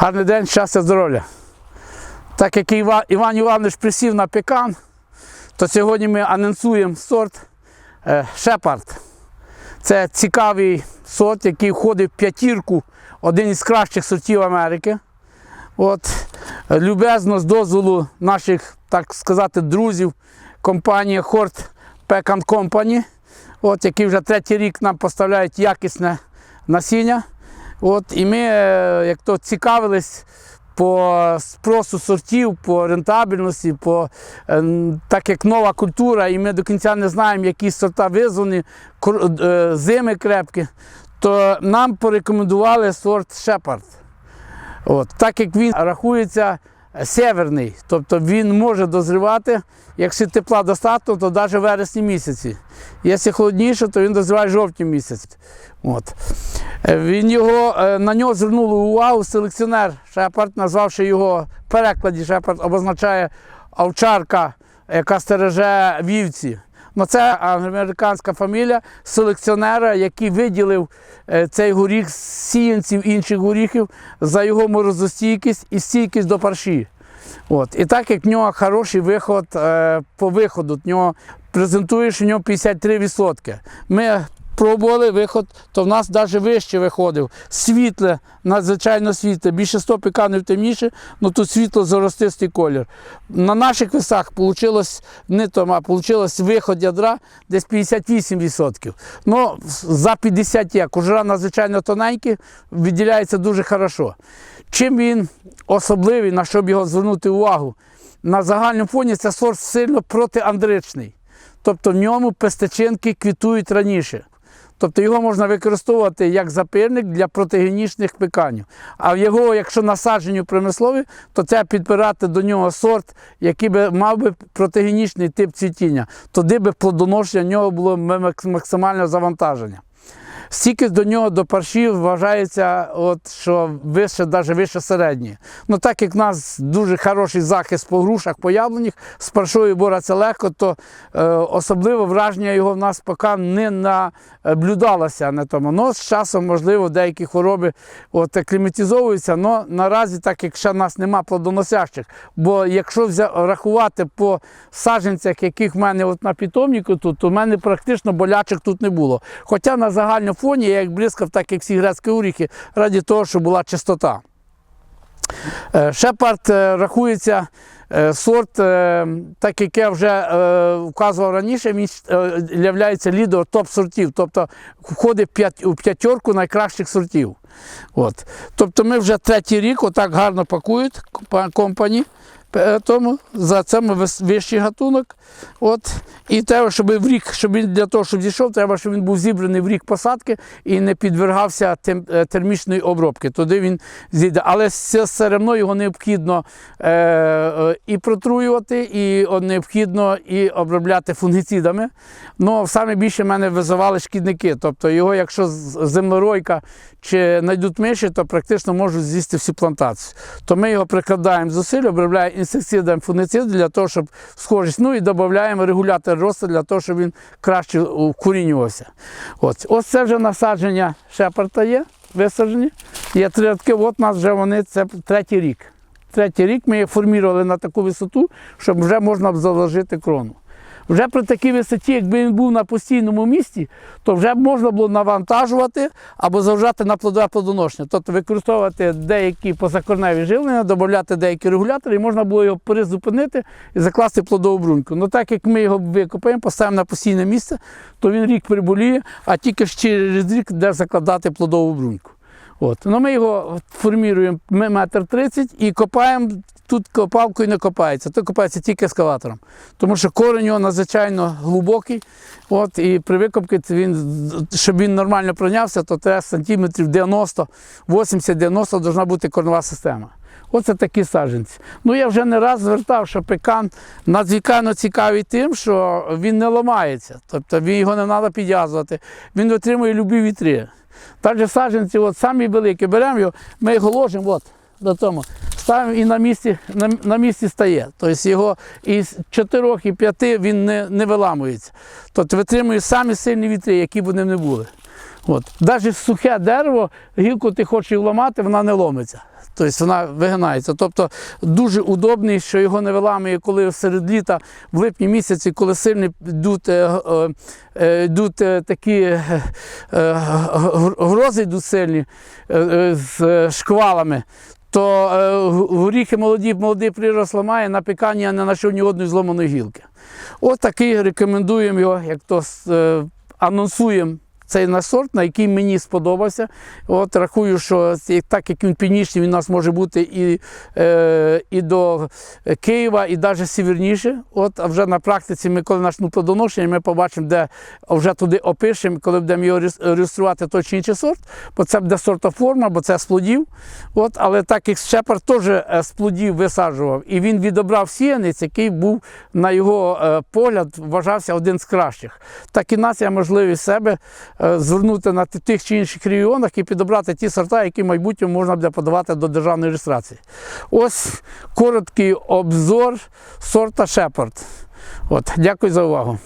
Гарний день, щастя, здоров'я. Так як Іва- Іван Іванович присів на пекан, то сьогодні ми анонсуємо сорт е, Шепард. Це цікавий сорт, який входить в п'ятірку, один із кращих сортів Америки. От, любезно з дозволу наших, так сказати, друзів, компанії Хорт Pecan Company, от, які вже третій рік нам поставляють якісне насіння. От, і ми, е, як то цікавились по спросу сортів, по рентабельності, по, е, так як нова культура, і ми до кінця не знаємо, які сорта визвані, е, зими крепкі, то нам порекомендували сорт Шепард. От, так як він рахується северний, тобто він може дозрівати, якщо тепла достатньо, то навіть в вересні місяці. Якщо холодніше, то він дозріває в жовтні місяці. От. Е, Він його, е, на нього звернули увагу селекціонер Шепард, назвавши його в перекладі Шепард, обозначає овчарка, яка стереже вівці. Ну, це американська фамілія селекціонера, який виділив е, цей горіх з сіянців інших горіхів за його морозостійкість і стійкість до парші. От. І так як в нього хороший виход е, по виходу, в нього презентуєш у нього 53%. Ми пробували виход, то в нас навіть вище виходив. Світле, надзвичайно світле, більше 100 піканів темніше, ну тут світло зоростистий колір. На наших весах вийшло не то, а вийшло виход ядра десь 58%. Ну, за 50 є. Кожура надзвичайно тоненькі, виділяється дуже хорошо. Чим він особливий, на що б його звернути увагу? На загальному фоні це сорт сильно протиандричний. Тобто в ньому пестичинки квітують раніше. Тобто його можна використовувати як запильник для протигенічних пиканів. А його, якщо насадженню промислові, то це підбирати до нього сорт, який би мав би протигенічний тип цвітіння. Туди би плодоношення нього було максимальне завантаження. Стільки до нього до паршів вважається, от, що вище, навіть вище середньої. Ну так як в нас дуже хороший захист по грушах, по з паршою бореться легко, то е, особливо враження його в нас поки не наблюдалося на тому. Ну, з часом, можливо, деякі хвороби от, акліматизовуються, але наразі, так як ще в нас нема плодоносящих, бо якщо рахувати по саджанцях, яких в мене от на питомнику тут, то в мене практично болячок тут не було. Хоча на загальному фоні я як блискав, так як всі грецькі оріхи, раді того, що була чистота. Е, Шепард е, рахується сорт, е, так як я вже е, вказував раніше, він є лідер топ-сортів, тобто входить у п'ятерку найкращих сортів. От. Тобто ми вже третій рік отак гарно пакують компа- компані. е, Тому за це ми вищий гатунок. От. І треба, щоб в рік, щоб він для того, щоб зійшов, треба, щоб він був зібраний в рік посадки і не підвергався е, термічної обробки. Туди він зійде. Але все, одно його необхідно е, е, і протруювати, і необхідно і обробляти фунгіцидами. Ну, саме більше мене визивали шкідники. Тобто його, якщо землеройка чи знайдуть миші, то практично можуть з'їсти всю плантацію. То ми його прикладаємо зусиль, обробляємо інсектицидом фунгіцид для того, щоб схожість. Ну і додаємо регулятор росту для того, щоб він краще вкорінювався. От. Ось це вже насадження шепарта є, висаджені. Є три рядки, от у нас вже вони, це третій рік. Третій рік ми формували на таку висоту, щоб вже можна заложити крону. Вже при такій висоті, якби він був на постійному місці, то вже можна було навантажувати або завжати на плодове плодоношення. Тобто використовувати деякі позакорневі живлення, додати деякі регулятори, і можна було його призупинити і закласти плодову бруньку. Ну так як ми його викопаємо, поставимо на постійне місце, то він рік приболіє, а тільки через рік де закладати плодову бруньку. От. Ну, ми його формуємо метр тридцять і копаємо. Тут копалкою не копається, то копається тільки ескалатором. Тому що корень його надзвичайно глибокий. От, і при викопці він, щоб він нормально пройнявся, то треба сантиметрів 90, 80-90 повинна бути корнова система. Оце такі саджанці. Ну я вже не раз звертав, що пекан надзвичайно цікавий тим, що він не ламається. Тобто його не треба підв'язувати. Він витримує любі вітри. Так же саджанці, от самі великі, беремо його, ми його ложимо от, до тому, ставимо і на місці, на, на місці стає. Тобто його із 4 і 5 він не, не виламується. Тобто витримує самі сильні вітри, які б вони не були. От. Навіть сухе дерево, гілку ти хочеш її вламати, вона не ломиться. Тобто вона вигинається. Тобто дуже удобний, що його не виламує, коли серед літа, в липні місяці, коли сильні йдуть, йдуть такі грози йдуть сильні е, е, з е, шквалами. То горіхи молоді, молодий прирост ламає на пікання, не знайшов ні одної зломаної гілки. От такий рекомендуємо його, як то анонсуємо цей наш сорт, на який мені сподобався. От рахую, що так як він північний, він у нас може бути і, е, і до Києва, і навіть сіверніше. От, а вже на практиці, ми коли почнемо плодоношення, ми побачимо, де вже туди опишемо, коли будемо його реєструвати той чи інший сорт, бо це буде сортоформа, бо це з плодів. От, але так як Шепард теж е, з плодів висаджував, і він відобрав сіянець, який був, на його е, погляд, вважався один з кращих. Так і нас є можливість себе звернути на тих чи інших регіонах і підобрати ті сорта, які в майбутньому можна буде подавати до державної реєстрації. Ось короткий обзор сорта Шепард. От, дякую за увагу.